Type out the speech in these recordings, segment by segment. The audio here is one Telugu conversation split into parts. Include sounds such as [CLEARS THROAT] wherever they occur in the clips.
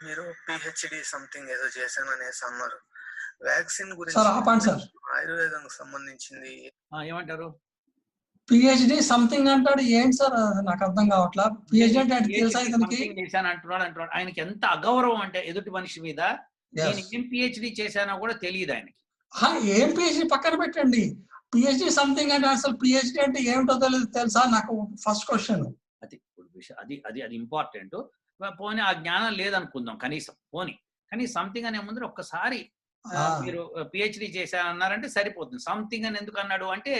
మీరు పిహెచ్డి సంథింగ్ ఏదో చేశాను అనేసి అన్నారు వ్యాక్సిన్ గురించి ఆయుర్వేదం సంబంధించింది. ఏమంటారు? పిహెచ్డి సంథింగ్ అంటాడు ఏంటి సార్? నాకు అర్థం కావట్లా. పిహెచ్డి అంటే తెలుసా ఇతనికి? Something చేశాను అంటున్నాడు అంటున్నాడు. ఆయనకి ఎంత అగౌరవం అంటే ఎదుటి మనిషి మీద. నేను ఏం పిహెచ్డి చేశానో కూడా తెలియదు ఆయనకి. ఏం పిహెచ్డి పక్కన పెట్టండి. పిహెచ్డి సంథింగ్ అంటే అసలు పిహెచ్డి అంటే ఏమిటో తెలియదు తెలుసా? నాకు ఫస్ట్ క్వశ్చన్ అది అది అది ఇంపార్టెంట్ పోనీ ఆ జ్ఞానం లేదనుకుందాం కనీసం పోనీ. కానీ సంథింగ్ అనే ముందు ఒక్కసారి. మీరు పిహెచ్డి చేశానన్నారంటే సరిపోతుంది. సంథింగ్ అని ఎందుకు అన్నాడు అంటే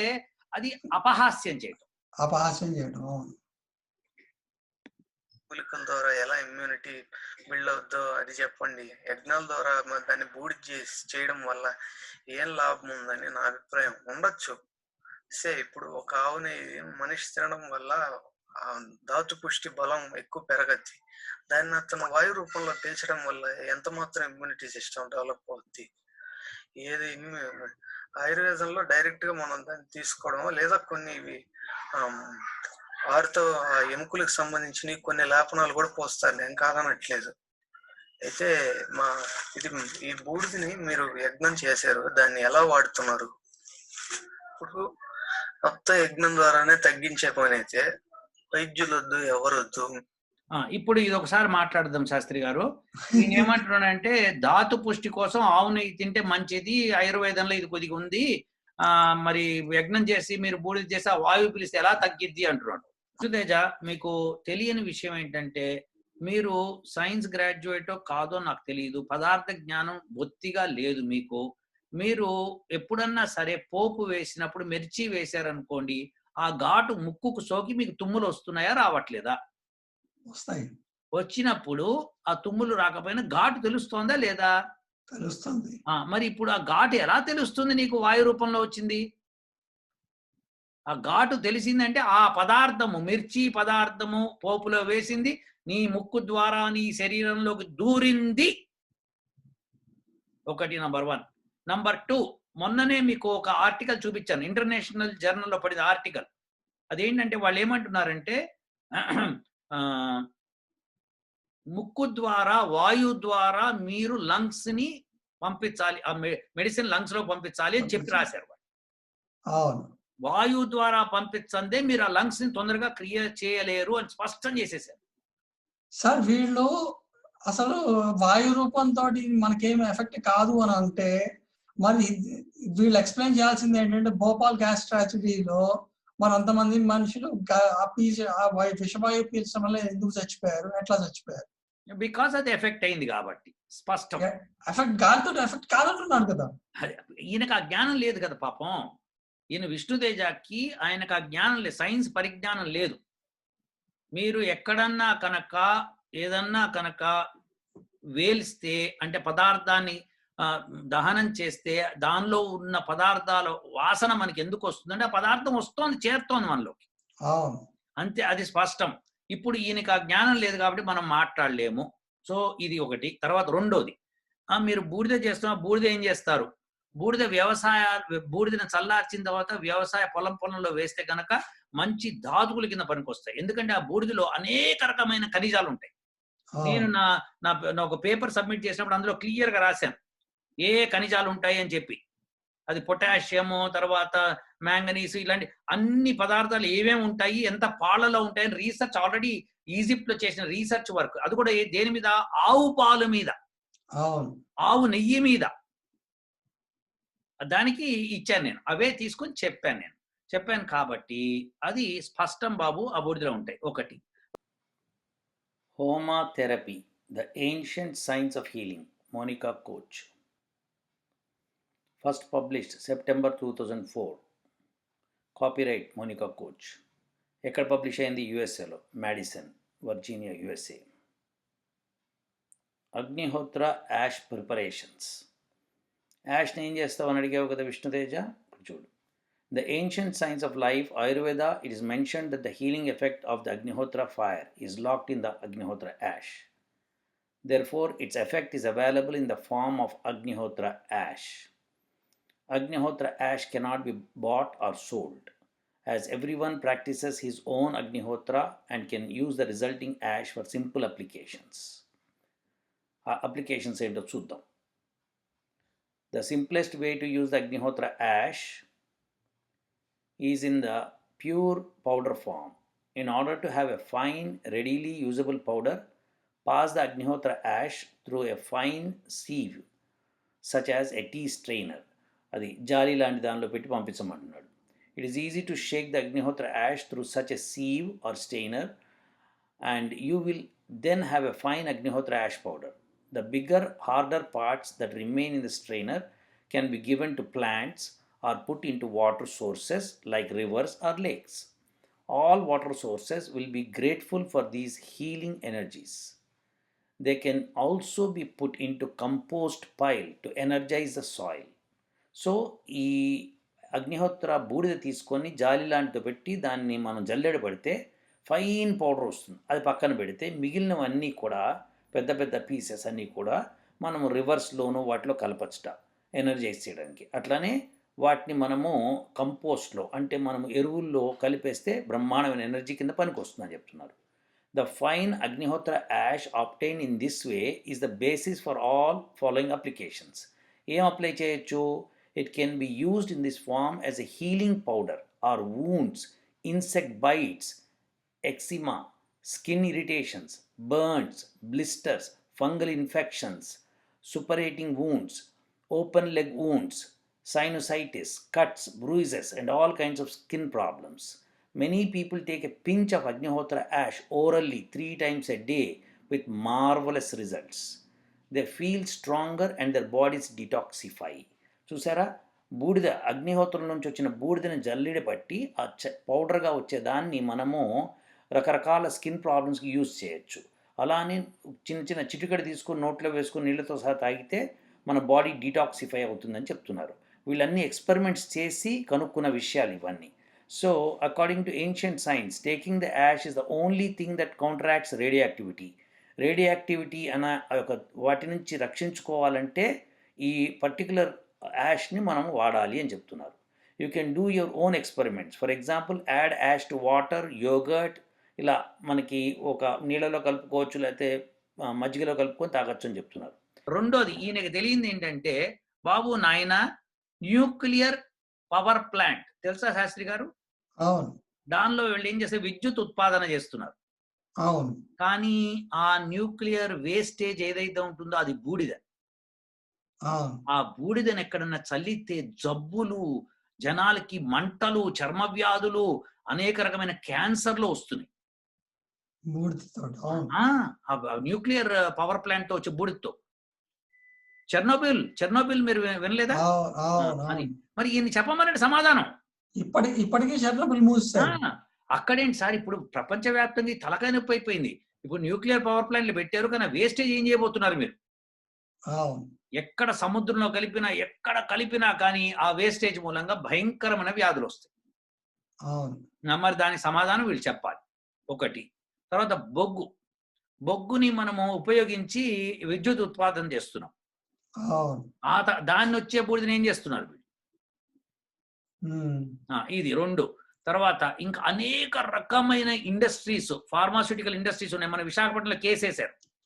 అది అపహాస్యం చేయటం. అపహాస్యం చేయడం అవును. మూలికల ద్వారా ఎలా ఇమ్యూనిటీ బిల్డ్ అవుద్దో అది చెప్పండి. యజ్ఞాల ద్వారా దాన్ని బూడి చేసి చేయడం వల్ల ఏం లాభం ఉందని నా అభిప్రాయం. ఉండొచ్చు. సే ఇప్పుడు ఒక ఆవుని మనిషి తినడం వల్ల ధాతు పుష్టి బలం ఎక్కువ పెరగద్ది. దాన్ని అతను వాయు రూపంలో పీల్చడం వల్ల ఎంత మాత్రం ఇమ్యూనిటీ సిస్టమ్ డెవలప్ అవుద్ది? ఏది ఆయుర్వేదంలో డైరెక్ట్గా మనం దాన్ని తీసుకోవడం లేదా కొన్ని ఇవి వారితో ఎముకలకు సంబంధించిన కొన్ని లేపనాలు కూడా పోస్తారు నేను కాదనట్లేదు. అయితే మా ఇది ఈ బూడిదని మీరు యజ్ఞం చేశారు దాన్ని ఎలా వాడుతున్నారు? ఇప్పుడు మొత్తం యజ్ఞం ద్వారానే తగ్గించే పని అయితే వైద్యులొద్దు ఎవరొద్దు? ఇప్పుడు ఇది ఒకసారి మాట్లాడదాం శాస్త్రి గారు. నేను ఏమంటున్నానంటే ధాతు పుష్టి కోసం ఆవు నెయ్యి తింటే మంచిది ఆయుర్వేదంలో ఇది కొద్దిగా ఉంది. ఆ మరి యజ్ఞం చేసి మీరు బూడిద చేసి ఆ వాయువు పిలిస్తే ఎలా తగ్గిద్ది అంటున్నాడు. సుతేజ మీకు తెలియని విషయం ఏంటంటే మీరు సైన్స్ గ్రాడ్యుయేటో కాదో నాకు తెలియదు. పదార్థ జ్ఞానం బొత్తిగా లేదు మీకు. మీరు ఎప్పుడన్నా సరే పోపు వేసినప్పుడు మిర్చి వేశారనుకోండి ఆ ఘాటు ముక్కుకు సోకి మీకు తుమ్ములు వస్తున్నాయా రావట్లేదా? వస్తాయి. వచ్చినప్పుడు ఆ తుమ్ములు రాకపోయినా ఘాటు తెలుస్తోందా లేదా? తెలుస్తుంది. మరి ఇప్పుడు ఆ ఘాటు ఎలా తెలుస్తుంది నీకు వాయు రూపంలో వచ్చింది? ఆ ఘాటు తెలిసిందంటే ఆ పదార్థము మిర్చి పదార్థము పోపులో వేసింది నీ ముక్కు ద్వారా నీ శరీరంలోకి దూరింది. ఒకటి నంబర్ వన్. నంబర్ టూ మొన్ననే మీకు ఒక ఆర్టికల్ చూపించాను. ఇంటర్నేషనల్ జర్నల్లో పడిన ఆర్టికల్. అదేంటంటే వాళ్ళు ఏమంటున్నారంటే [CLEARS THROAT] ముక్కు ద్వారా వాయు ద్వారా మీరు లంగ్స్ని పంపించాలి ఆ మెడిసిన్ లంగ్స్లో పంపించాలి అని చెప్పి రాశారు వాళ్ళు. అవును. వాయువు ద్వారా పంపించందే మీరు ఆ లంగ్స్ని తొందరగా క్రియేట్ చేయలేరు అని స్పష్టం చేసేసారు సార్ వీళ్ళు అసలు వాయు రూపంతో మనకేం ఎఫెక్ట్ కాదు అని అంటే మరి వీళ్ళు ఎక్స్ప్లెయిన్ చేయాల్సింది ఏంటంటే భోపాల్ గ్యాస్ ట్రాజడీలో మరి అంతమంది మనుషులు ఆ పీల్చ ఆ విషవాయువు పీల్చడం వల్ల ఎందుకు చచ్చిపోయారు? ఎట్లా చచ్చిపోయారు? బికాస్ అది ఎఫెక్ట్ అయింది కాబట్టి స్పష్టం. ఎఫెక్ట్ గాలితో ఎఫెక్ట్ కాదంటున్నాడు కదా. ఈయనకు ఆ జ్ఞానం లేదు కదా పాపం. ఈయన విష్ణుతేజకి ఆయనకు ఆ జ్ఞానం లేదు సైన్స్ పరిజ్ఞానం లేదు. మీరు ఎక్కడన్నా కనుక ఏదన్నా కనుక వేలిస్తే అంటే పదార్థాన్ని దహనం చేస్తే దానిలో ఉన్న పదార్థాల వాసన మనకి ఎందుకు వస్తుందంటే ఆ పదార్థం వస్తోంది చేరుతోంది మనలోకి. అంతే అది స్పష్టం. ఇప్పుడు ఈయనకి ఆ జ్ఞానం లేదు కాబట్టి మనం మాట్లాడలేము. సో ఇది ఒకటి. తర్వాత రెండోది. ఆ, మీరు బూడిద చేస్తున్న బూడిద ఏం చేస్తారు? బూడిద వ్యవసాయ బూడిదను చల్లార్చిన తర్వాత వ్యవసాయ పొలం పొలంలో వేస్తే కనుక మంచి ధాతువుల కింద పనికొస్తాయి. ఎందుకంటే ఆ బూడిదలో అనేక రకమైన ఖనిజాలు ఉంటాయి. నేను నా నా ఒక పేపర్ సబ్మిట్ చేసినప్పుడు అందులో క్లియర్గా రాశాను. ఏ ఖనిజాలు ఉంటాయి అని చెప్పి. అది పొటాషియము తర్వాత మ్యాంగనీస్ ఇలాంటి అన్ని పదార్థాలు ఏమేమి ఉంటాయి ఎంత పాలలో ఉంటాయని రీసెర్చ్ ఆల్రెడీ ఈజిప్ట్లో చేసిన రీసెర్చ్ వర్క్. అది కూడా ఏ- దేని మీద? ఆవు పాలు మీద. అవును. ఆవు నెయ్యి మీద. దానికి ఇచ్చాను నేను. అవే తీసుకొని చెప్పాను నేను. చెప్పాను కాబట్టి అది స్పష్టం బాబు ఆ బూడిదలో ఉంటాయి. ఒకటి. Homa therapy the ancient science of healing Monica Koch. First published September two thousand four. Copyright Monica Koch. ఎక్కడ పబ్లిష్ అయింది? యుఎస్ఏలో. Madison Virginia USA. Agnihotra ash preparations. యాష్ని ఏం చేస్తావు అని అడిగావు కదా విష్ణుతేజ? ఇప్పుడు చూడు. The ancient science of life Ayurveda it is mention that the healing effect of the Agnihotra fire is locked in the Agnihotra ash therefore its effect is available in the form of Agnihotra ash Agnihotra ash cannot be bought or sold, as everyone practices his own Agnihotra and can use the resulting ash for simple applications. Uh, application saved of Suddham. The simplest way to use the Agnihotra ash is in the pure powder form. In order to have a fine, readily usable powder, pass the Agnihotra ash through a fine sieve, such as a tea strainer. అది జాలి లాంటి దానిలో పెట్టి పంపించమంటున్నాడు it is easy to shake the Agnihotra ash through such a sieve or strainer and you will then have a fine Agnihotra ash powder the bigger harder parts that remain in the strainer can be given to plants or put into water sources like rivers or lakes all water sources will be grateful for these healing energies. They can also be put into compost pile to energize the soil. So ఈ అగ్నిహోత్ర బూడిద తీసుకొని జాలి లాంటిది పెట్టి దాన్ని మనం జల్లెడ పెడితే ఫైన్ పౌడర్ వస్తుంది. అది పక్కన పెడితే మిగిలినవన్నీ కూడా పెద్ద పెద్ద పీసెస్ అన్నీ కూడా మనం రివర్స్లోను వాటిలో కలపచ్చట ఎనర్జైజ్ చేయడానికి. అట్లానే వాటిని మనము కంపోస్ట్లో అంటే మనం ఎరువుల్లో కలిపేస్తే బ్రహ్మాండమైన ఎనర్జీ కింద పనికి వస్తుందని చెప్తున్నారు. The fine Agnihotra ash obtained in this way is the basis for all following applications. ఏం అప్లై చేయొచ్చు? It can be used in this form as a healing powder or wounds, insect bites, eczema, skin irritations, burns, blisters, fungal infections, superating wounds, open leg wounds, sinusitis, cuts, bruises, and all kinds of skin problems. Many people take a pinch of Agnihotra ash orally three times a day with marvelous results. They feel stronger and their bodies detoxify. చూసారా? బూడిద అగ్నిహోత్రం నుంచి వచ్చిన బూడిదని జల్లిడి పట్టి ఆ చ పౌడర్గా వచ్చేదాన్ని మనము రకరకాల స్కిన్ ప్రాబ్లమ్స్కి యూజ్ చేయొచ్చు. అలానే చిన్న చిన్న చిటికడ తీసుకొని నోట్లో వేసుకుని నీళ్ళతో సహా తాగితే మన బాడీ డీటాక్సిఫై అవుతుందని చెప్తున్నారు. వీళ్ళన్నీ ఎక్స్పెరిమెంట్స్ చేసి కనుక్కున్న విషయాలు ఇవన్నీ. So according to ancient science taking the ash is the only thing that counteracts radio activity radio activity అన్న ఒక వాటి నుంచి రక్షించుకోవాలంటే ఈ పర్టికులర్ యాష్ని మనం వాడాలి అని చెప్తున్నారు. You can do your own experiments for example add ash to water yogurt ఇలా మనకి ఒక నీళ్ళలో కలుపుకోవచ్చు లేకపోతే మజ్జిగలో కలుపుకొని తాగొచ్చు అని చెప్తున్నారు. రెండోది ఈయనకి తెలియంది ఏంటంటే బాబు నాయన న్యూక్లియర్ పవర్ ప్లాంట్. తెలుసా శాస్త్రి గారు? అవును. దానిలో వీళ్ళు ఏం చేస్తే విద్యుత్ ఉత్పాదన చేస్తున్నారు. అవును. కానీ ఆ న్యూక్లియర్ వేస్టేజ్ ఏదైతే ఉంటుందో అది బూడిద. ఆ. బూడిదని ఎక్కడన్నా చల్లితే జబ్బులు జనాలకి మంటలు చర్మ వ్యాధులు అనేక రకమైన క్యాన్సర్లు వస్తున్నాయి. న్యూక్లియర్ పవర్ ప్లాంట్తో వచ్చే బూడిదతో. చెర్నోబిల్ చెర్నోబిల్ మీరు విన- వినలేదా? మరి ఈయన చెప్పమనండి సమాధానం. ఇప్పటి ఇప్పటికీ మూసారు అక్కడేంటి సార్ ఇప్పుడు ప్రపంచవ్యాప్తంగా తలకాయ నొప్పి అయిపోయింది. ఇప్పుడు న్యూక్లియర్ పవర్ ప్లాంట్లు పెట్టారు కానీ వేస్టేజ్ ఏం చేయబోతున్నారు మీరు? ఎక్కడ సముద్రంలో కలిపినా ఎక్కడ కలిపినా కానీ ఆ వేస్టేజ్ మూలంగా భయంకరమైన వ్యాధులు వస్తాయి. మరి దానికి సమాధానం వీళ్ళు చెప్పాలి. ఒకటి. తర్వాత బొగ్గు. బొగ్గుని మనము ఉపయోగించి విద్యుత్ ఉత్పాదన చేస్తున్నాం. ఆ దాన్ని వచ్చే బూడిదని ఏం చేస్తున్నారు వీళ్ళు? ఇది రెండు. తర్వాత ఇంకా అనేక రకమైన ఇండస్ట్రీస్ ఫార్మాస్యూటికల్ ఇండస్ట్రీస్ ఉన్నాయి. మన విశాఖపట్నంలో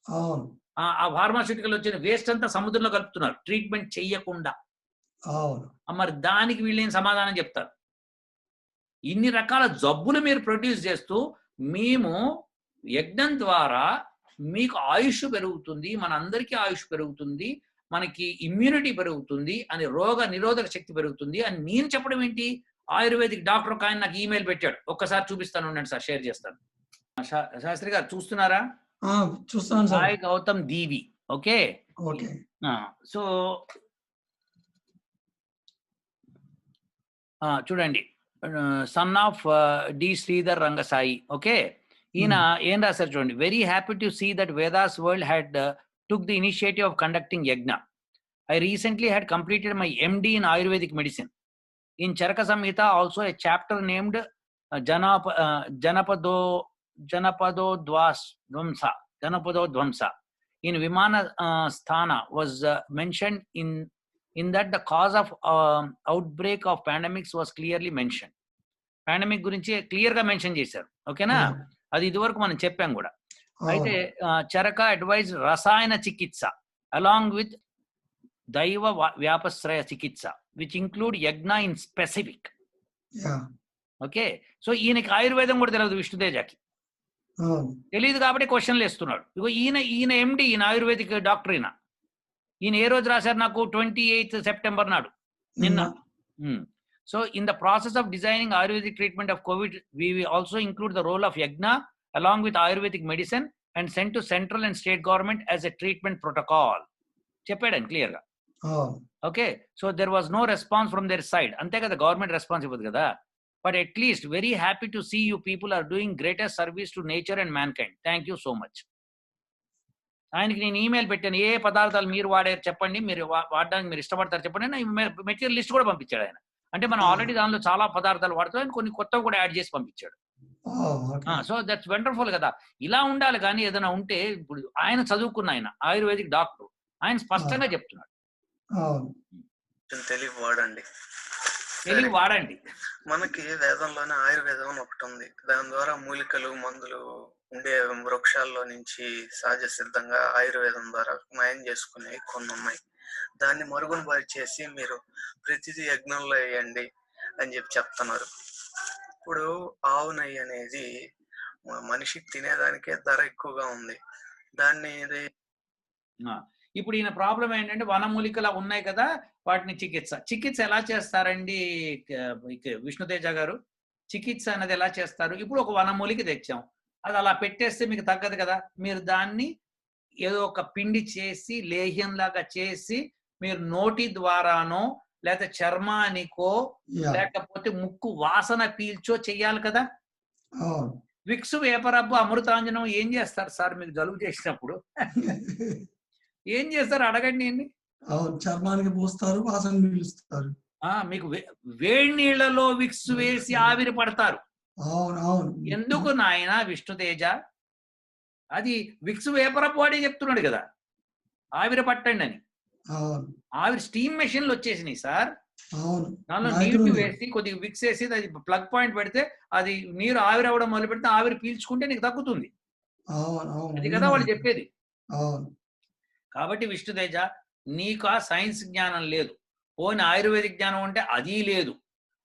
అవును. ఆ ఫార్మాస్యూటికల్ వచ్చిన వేస్ట్ అంతా సముద్రంలో కలుపుతున్నారు. ట్రీట్మెంట్ చెయ్యకుండా. మరి దానికి వీళ్ళు ఏం సమాధానం చెప్తారు? ఇన్ని రకాల జబ్బులు మీరు ప్రొడ్యూస్ చేస్తూ మేము యజ్ఞం ద్వారా మీకు ఆయుష్ పెరుగుతుంది మన అందరికీ ఆయుష్ పెరుగుతుంది మనకి ఇమ్యూనిటీ పెరుగుతుంది అని రోగ నిరోధక శక్తి పెరుగుతుంది అని నేను చెప్పడం ఏంటి? ఆయుర్వేదిక్ డాక్టర్ ఒక ఆయన నాకు ఈమెయిల్ పెట్టాడు. ఒక్కసారి చూపిస్తాను ఉండండి సార్ షేర్ చేస్తాను. శాస్త్రి గారు చూస్తున్నారా? Sir. Sai Gautam Deevi. Okay? Okay. So చూడండి. Son of D Sridhar Rangasai. Okay? ఈయన ఏం రాశారు చూడండి. Very happy to see that Vedas world had took the initiative of conducting yajna I recently had completed my MD in ayurvedic medicine in Charaka Samhita also a chapter named జనప జనపదో జనపదో ద్వాస్ ధ్వంస Janapadodhvamsa in Vimana uh, Sthana was uh, mentioned in in that the cause of um, outbreak of pandemics was clearly mentioned. Pandemic గురించి క్లియర్గా మెన్షన్ చేశారు. ఓకేనా? అది ఇదివరకు మనం చెప్పాం కూడా. అయితే ఆ, చరక అడ్వైజ్ రసాయన చికిత్స అలాంగ్ విత్ దైవ వా- వ్యాపశ్రయ చికిత్స which include yajna in specific yeah okay? So ఈయనకి ఆయుర్వేదం కూడా తెలియదు విష్ణుతేజకి అవును తెలియదు కాబట్టి క్వశ్చన్లు వేస్తున్నాడు. ఇగో ఈయన ఈయన ఎండి ఈయన ఆయుర్వేదిక్ డాక్టర్ ఈయన. ఈయన ఏ రోజు రాశారు నాకు? ట్వంటీ ఎయిత్ సెప్టెంబర్ నాడు. నిన్న. So in the process of designing ayurvedic treatment of Covid we also include the role of yajna along with ayurvedic medicine and sent to central and state government as a treatment protocol. చెప్పాడు క్లియర్గా okay. So there was no response from their side. అంతే కదా గవర్నమెంట్ రెస్పాన్స్ ఇవ్వదు కదా. But at least very happy to see you people are doing greatest service to nature and mankind thank you so much ఆయనకి నేను ఈమెయిల్ పెట్టాను. ఏ పదార్థాలు మీరు వాడారు చెప్పండి. మీరు వాడడానికి మీరు ఇష్టపడతారు చెప్పండి. మెటీరియల్ లిస్ట్ కూడా పంపించాడు ఆయన. అంటే మనం ఆల్రెడీ దానిలో చాలా పదార్థాలు వాడుతాం ఆయన కొన్ని కొత్తవి కూడా యాడ్ చేసి పంపించాడు. ఓకే. సో దట్స్ వండర్ఫుల్ కదా. ఇలా ఉండాలి కానీ ఏదైనా ఉంటే ఇప్పుడు ఆయన చదువుకున్న ఆయన ఆయుర్వేదిక్ డాక్టర్ ఆయన స్పష్టంగా చెప్తున్నాడు. తెలివి వాడండి. తెలివి వాడండి. మనకి వేదంలోనే ఆయుర్వేదం అని ఒకటి ఉంది. దాని ద్వారా మూలికలు మందులు ఉండే వృక్షాల్లో నుంచి సహజ సిద్ధంగా ఆయుర్వేదం ద్వారా నయం చేసుకునే కొన్ని ఉన్నాయి. దాన్ని మరుగున బారి చేసి మీరు ప్రతిదీ యజ్ఞంలో వేయండి అని చెప్పి చెప్తున్నారు. ఇప్పుడు ఆవు నెయ్యి అనేది మ- మనిషికి తినేదానికే ధర ఎక్కువగా ఉంది. దాన్ని ఇప్పుడు ఈయన ప్రాబ్లం ఏంటంటే వనమూలికలు ఉన్నాయి కదా వాటిని చికిత్స. చికిత్స ఎలా చేస్తారండి విష్ణుతేజ గారు? చికిత్స అనేది ఎలా చేస్తారు? ఇప్పుడు ఒక వనమూలిక తెచ్చాం. అది అలా పెట్టేస్తే మీకు తగ్గదు కదా? మీరు దాన్ని ఏదో ఒక పిండి చేసి లేహ్యంలాగా చేసి మీరు నోటి ద్వారానో లేకపోతే చర్మానికో లేకపోతే ముక్కు వాసన పీల్చో చెయ్యాలి కదా? విక్స్ వేపరబ్బు అమృతాంజనం ఏం చేస్తారు సార్ మీకు జలుబు చేసినప్పుడు? [LAUGHS] ఏం చేస్తారు? అడగండి ఏంటి అవును చర్మానికి పూస్తారు వాసన పీలుస్తారు ఆ మీకు వేడి నీళ్ళలో విక్స్ వేసి ఆవిరి పడతారు. అవును అవును. ఎందుకు నాయన విష్ణుతేజ అది విక్స్ వేపర బాడీ చెప్తున్నాడు కదా. ఆవిరి పట్టండి అని. అవును. ఆవిరి స్టీమ్ మెషిన్లు వచ్చేసినాయి సార్. అవును. దానిలో నా నీళ్ళు ఎదురుంది. వేసి కొద్దిగా విక్స్ వేసి అది ప్లగ్ పాయింట్ పెడితే అది నీరు ఆవిరి అవ్వడం మొదలు పెడితే ఆవిరి పీల్చుకుంటే నీకు తగ్గుతుంది. అది కదా వాళ్ళు చెప్పేది. అవును. కాబట్టి విష్ణుతేజ నీకు ఆ సైన్స్ జ్ఞానం లేదు. పోని ఆయుర్వేదిక్ జ్ఞానం ఉంటే అది లేదు.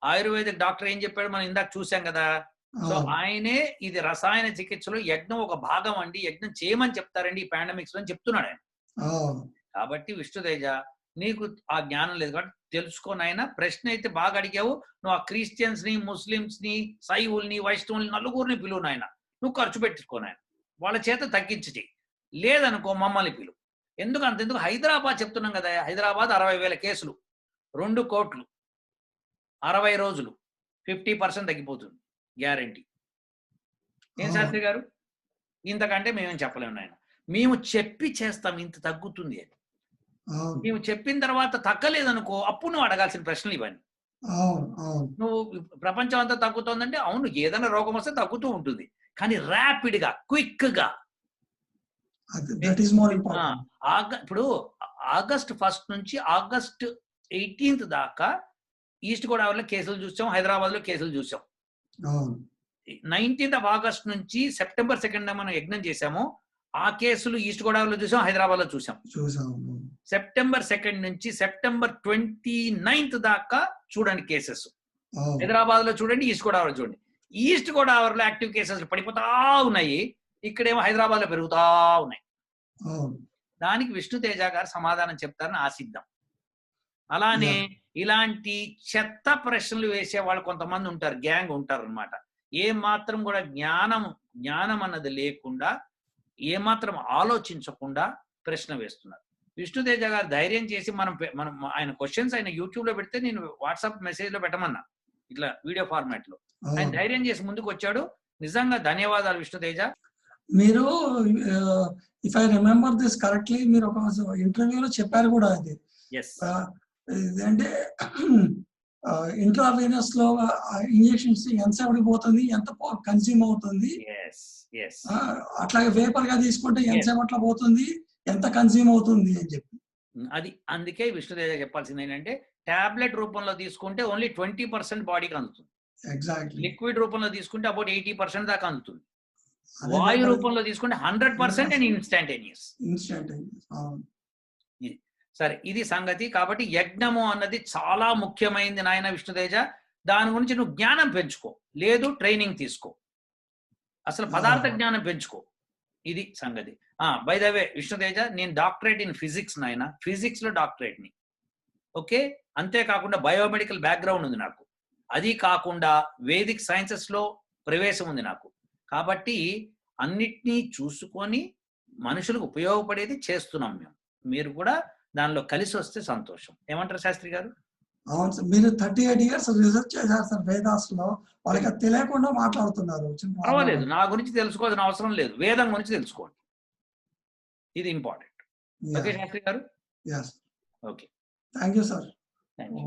ఆయుర్వేదిక్ డాక్టర్ ఏం చెప్పాడు? మనం ఇందాక చూసాం కదా. సో ఆయనే ఇది రసాయన చికిత్సలో యజ్ఞం ఒక భాగం అండి. యజ్ఞం చేయమని చెప్తారండి ఈ పాండమిక్స్ అని చెప్తున్నాడు ఆయన. కాబట్టి విష్ణుతేజ నీకు ఆ జ్ఞానం లేదు కాబట్టి తెలుసుకోనైనా ప్రశ్న అయితే బాగా అడిగావు. నువ్వు ఆ క్రిస్టియన్స్ని ముస్లిమ్స్ని శైవుల్ని వైష్ణవుల్ని నలుగురిని పిలువు నాయన. నువ్వు ఖర్చు పెట్టుకోనాయన వాళ్ళ చేత తగ్గించి లేదనుకో మమ్మల్ని పిలువు. ఎందుకు అంత ఎందుకు హైదరాబాద్ చెప్తున్నాం కదా హైదరాబాద్ అరవై వేల కేసులు రెండు కోట్లు అరవై రోజులు ఫిఫ్టీ పర్సెంట్ తగ్గిపోతుంది గ్యారంటీ. ఏం. శాస్త్రి గారు? ఇంతకంటే మేమేం చెప్పలేము నాయన. మేము చెప్పి చేస్తాం ఇంత తగ్గుతుంది అని. మేము చెప్పిన తర్వాత తగ్గలేదనుకో అప్పుడు నువ్వు అడగాల్సిన ప్రశ్నలు ఇవన్నీ. నువ్వు ప్రపంచం అంతా తగ్గుతోందంటే అవును ఏదైనా రోగం వస్తే తగ్గుతూ ఉంటుంది. కానీ ర్యాపిడ్గా క్విక్గా అది దట్ ఈస్ మోర్ ఇంపార్టెంట్ ఇప్పుడు ఆగస్ట్ ఫస్ట్ నుంచి ఆగస్ట్ ఎయిటీన్త్ దాకా ఈస్ట్ గోదావరిలో కేసులు చూసాం హైదరాబాద్లో కేసులు చూసాం. నైన్టీన్త్ ఆఫ్ ఆగస్ట్ నుంచి సెప్టెంబర్ సెకండ్ మనం యజ్ఞం చేసాము ఆ కేసులు ఈస్ట్ గోదావరిలో చూసాం హైదరాబాద్లో చూసాం చూసాము సెప్టెంబర్ సెకండ్ నుంచి సెప్టెంబర్ ట్వంటీ నైన్త్ దాకా చూడండి కేసెస్. హైదరాబాద్లో చూడండి ఈస్ట్ గోదావరి చూడండి. ఈస్ట్ గోదావరిలో యాక్టివ్ కేసెస్ పడిపోతా ఉన్నాయి. ఇక్కడేమో హైదరాబాద్లో పెరుగుతా ఉన్నాయి. దానికి విష్ణు తేజ గారు సమాధానం చెప్తారని ఆశిద్దాం. అలానే ఇలాంటి చెత్త ప్రశ్నలు వేసే వాళ్ళు కొంతమంది ఉంటారు గ్యాంగ్ ఉంటారు అనమాట ఏ మాత్రం కూడా జ్ఞానం జ్ఞానం అన్నది లేకుండా ఏ మాత్రం ఆలోచించకుండా ప్రశ్న వేస్తున్నారు. విష్ణుతేజ గారు ధైర్యం చేసి మనం మనం ఆయన క్వశ్చన్స్ ఆయన యూట్యూబ్లో పెడితే నేను వాట్సాప్ మెసేజ్లో పెట్టమన్నా ఇట్లా వీడియో ఫార్మాట్లో. ఆయన ధైర్యం చేసి ముందుకు వచ్చాడు నిజంగా ధన్యవాదాలు విష్ణుతేజ మీరు if I remember this correctly మీరు ఒక ఇంటర్వ్యూలో చెప్పారు కూడా అది. ఇదంటే ఇంట్రావీనస్లో ఇంజెక్షన్స్ ఎంతసేపటికి పోతుంది ఎంత కన్స్యూమ్ అవుతుంది అట్లాగే వేపర్గా తీసుకుంటే ఎంతసేపు అట్లా పోతుంది ఎంత కన్స్యూమ్ అవుతుంది అని చెప్పి. అది అందుకే విష్ణుదేవ చెప్పాల్సింది ఏంటంటే టాబ్లెట్ రూపంలో తీసుకుంటే ఓన్లీ ట్వంటీ పర్సెంట్ బాడీకి అందుతుంది. ఎగ్జాక్ట్లీ లిక్విడ్ రూపంలో తీసుకుంటే అబౌట్ ఎయిటీ పర్సెంట్ దాకా అందుతుంది. వాయు రూపంలో తీసుకుంటే హండ్రెడ్ పర్సెంట్ అండ్ ఇన్స్టాంటేనియస్. సరే ఇది సంగతి. కాబట్టి యజ్ఞము అన్నది చాలా ముఖ్యమైనది నాయన విష్ణుతేజ. దాని గురించి నువ్వు జ్ఞానం పెంచుకో. లేదు ట్రైనింగ్ తీసుకో. అసలు పదార్థ. జ్ఞానం పెంచుకో. ఇది సంగతి. ఆ బై ద వే విష్ణుతేజ నేను డాక్టరేట్ ఇన్ ఫిజిక్స్ నాయన. ఫిజిక్స్లో డాక్టరేట్ని ఓకే? అంతేకాకుండా బయోమెడికల్ బ్యాక్గ్రౌండ్ ఉంది నాకు. అది కాకుండా వేదిక్ సైన్సెస్లో ప్రవేశం ఉంది నాకు. కాబట్టి అన్నిటినీ చూసుకొని మనుషులకు ఉపయోగపడేది చేస్తున్నాం మేము. మీరు కూడా దానిలో కలిసి వస్తే సంతోషం. ఏమంటారు శాస్త్రి గారు? అవును సార్. మీరు థర్టీ ఎయిట్ ఇయర్స్ రిసర్చ్ చేశారు సార్ వేదాస్లో వాళ్ళకి తెలియకుండా మాట్లాడుతున్నారు. పర్వాలేదు. నా గురించి తెలుసుకోవాల్సిన అవసరం లేదు. వేదం గురించి తెలుసుకోండి. ఇది ఇంపార్టెంట్. ఓకే శాస్త్రి గారు? Okay. Thank you sir thank you